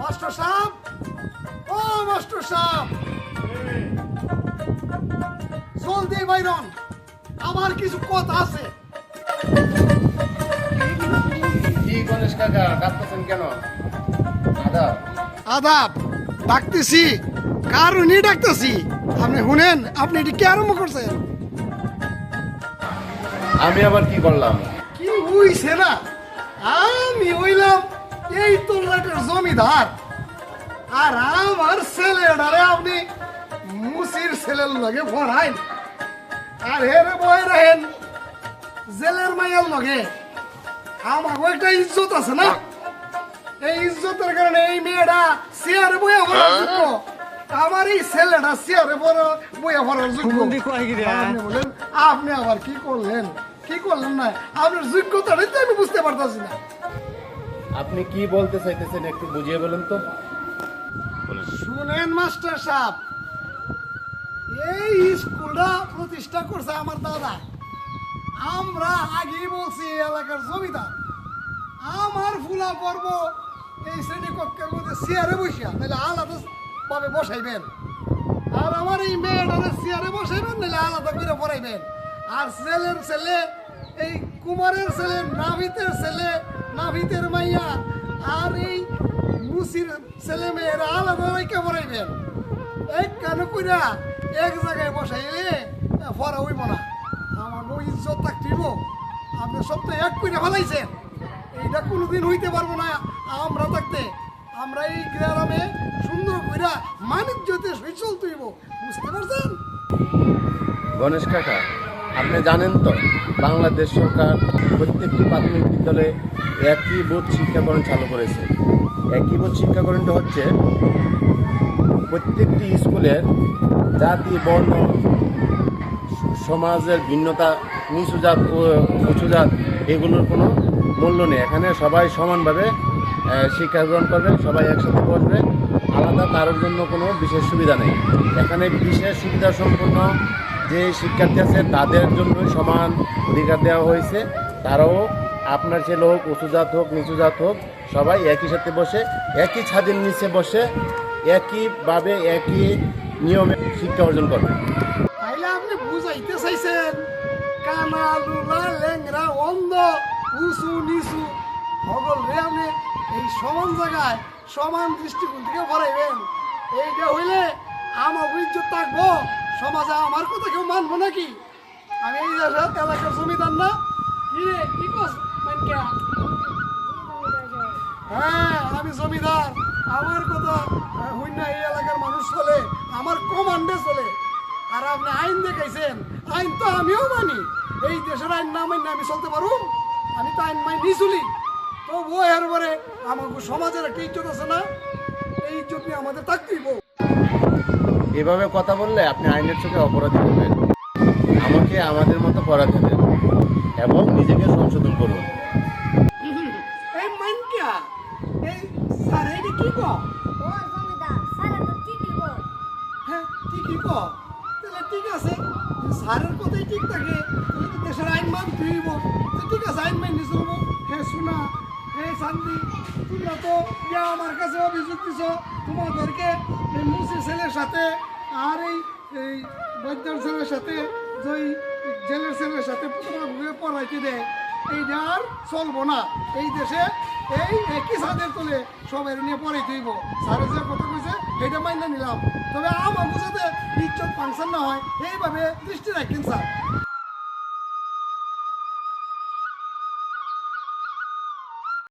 Master সাহেব? ও master সাহেব! জলদি বাইরন আমার কিছু কথা আছে। কি গণেশ কাকা কাঁদতেছেন কেন? আদাব। ডাকতেছি। কারণই ডাকতেছি? আপনি শুনেন আপনি এটি কি আরম্ভ করছেন? আমি আবার কি করলাম? হইছে না। আমি হইলাম এই তোলাটার জমিদার। আর আমার ছেলেটারে আপনি মুসির ছেলের লগে পড়াইন। আর হেরে বয় রাখেন জেলের মাইয়ার লগে। আমাকে একটা ইজ্জত আছে না? এই ইজ্জতের কারণে এই মেয়েটা চেয়ারে বইয়া পড়ার যোগ্য। আমার এই ছেলেটা চেয়ারে বইয়া পড়ার যোগ্য। আপনি বলেন আপনি আবার কি করলেন? কি করলেন না? আপনার যোগ্যতাটাই তো আমি বুঝতে পারতাছি না। আপনি কি বলতে চাইতেছেন একটু বুঝিয়ে বলুন তো? শুনেন মাস্টার সাহেব। এই স্কুলটা প্রতিষ্ঠা করছে আমার দাদা। আমরা আগেই বলছি এই এলাকার জমিদার। আমার ফুলা পর্ব এই শ্রেণি কক্ষের মধ্যে চেয়ারে বসিয়া নাহলে আলাদা ভাবে বসাইবেন। আর আমার এই মেয়েটারে চেয়ারে বসাইবেন নাহলে আলাদা করে পড়াইবেন। আর ছেলের ছেলে, এই কুমারের ছেলে, নাভিতের ছেলে, নাভিতের মাইয়া, আর এই মুসির ছেলে মেয়েরা আলাদা রেখে পড়াইবেন এক কেন কইরা এক জায়গায় বসাইলে ফরা হইব না। আমার বউ ইজ্জত থাকতিব। আপনি সব তো এক কইরা ফেলাইছেন। এইটা কোনোদিন হইতে পারব না আমরা থাকতে। আমরা এই গ্রামে সুন্দর কইরা মানিজ্যতে সইচল তুইব বুঝতে পারছেন? গণেশ কাকা আপনি জানেন তো, বাংলাদেশ সরকার প্রত্যেকটি প্রাথমিক বিদ্যালয়ে একই বোর্ড শিক্ষাকরণ চালু করেছে। একই বোর্ড শিক্ষাকরণটা হচ্ছে প্রত্যেকটি স্কুলের জাতি, বর্ণ, সমাজের ভিন্নতা, নিচু জাত উঁচু জাত, এগুলোর কোনো মূল্য নেই। এখানে সবাই সমানভাবে শিক্ষা গ্রহণ করবে, সবাই একসাথে বসবে, আলাদা কারোর জন্য কোনো বিশেষ সুবিধা নেই। এখানে বিশেষ সুবিধা সম্পন্ন যে শিক্ষার্থী আছে, তাদের জন্যই সমান অধিকার দেওয়া হয়েছে। তারাও আপনার ছেলে হোক, উঁচু জাত হোক, নিচু জাত হোক, সবাই একই সাথে বসে, একই ছাদের নিচে বসে, একইভাবে একই নিয়মে শিক্ষা অর্জন করবে আপনি বুঝাইতে চাইছেন অন্ধ নিচু সমান জায়গায় সমান দৃষ্টিকোণ থেকে ভরাইবেন। এইটা হইলে আমার ইজ্জত থাকব। সমাজে আমার কথা কেউ মানবো নাকি? আমি এই দেশের এলাকার জমিদার না। কি কি কস হ্যাঁ আমি জমিদার। আমার কথা হইনা এই এলাকার মানুষ চলে, আমার কমান্ডে চলে। আর আপনি আইন দেখাইছেন। আইন তো আমিও মানি। এই দেশের আইন না মানি আমি চলতে পারু আমি তো আইন মানি চলি। তো ও এর পরে আমাকে সমাজের একটা ইজ্জত আছে না? এই ইজ্জত নিয়ে আমাদের থাকতেইব এভাবে কথা বললে আপনি আইনের চোখে অপরাধী হবেন। আমাকে আমাদের মতো পড়াতে দেন এবং নিজেকে সংশোধন করুন। এই মানকা এই স্যার এইটা কি কো? ও জমিদার সারা তো ঠিকই বল। হ্যাঁ ঠিকই কো। তাহলে ঠিক আছে কথাই ঠিক থাকে দেশের আইন তো ঠিক আছে আইন মাইনে চলবো হে শোনা। হে শান্তি, তোমরা তো ইয়া আমার কাছে অভিযোগ দিছ, তোমাদেরকে এই মুসি ছেলের সাথে আর এই এই বৈদ্যর ছেলের সাথে যে জেলের ছেলের সাথে তোমাকে পড়াইতে দেয় এইটা আর চলবো না। এই দেশে এই একই সাদের তোলে সবাই নিয়ে পড়াই দিব স্যারের যে কথা কইছে এটা মাইনে নিলাম। তবে আমার বুঝাতে ইজ্জত ফাংশন না হয়, এইভাবে দৃষ্টি রাখেন স্যার।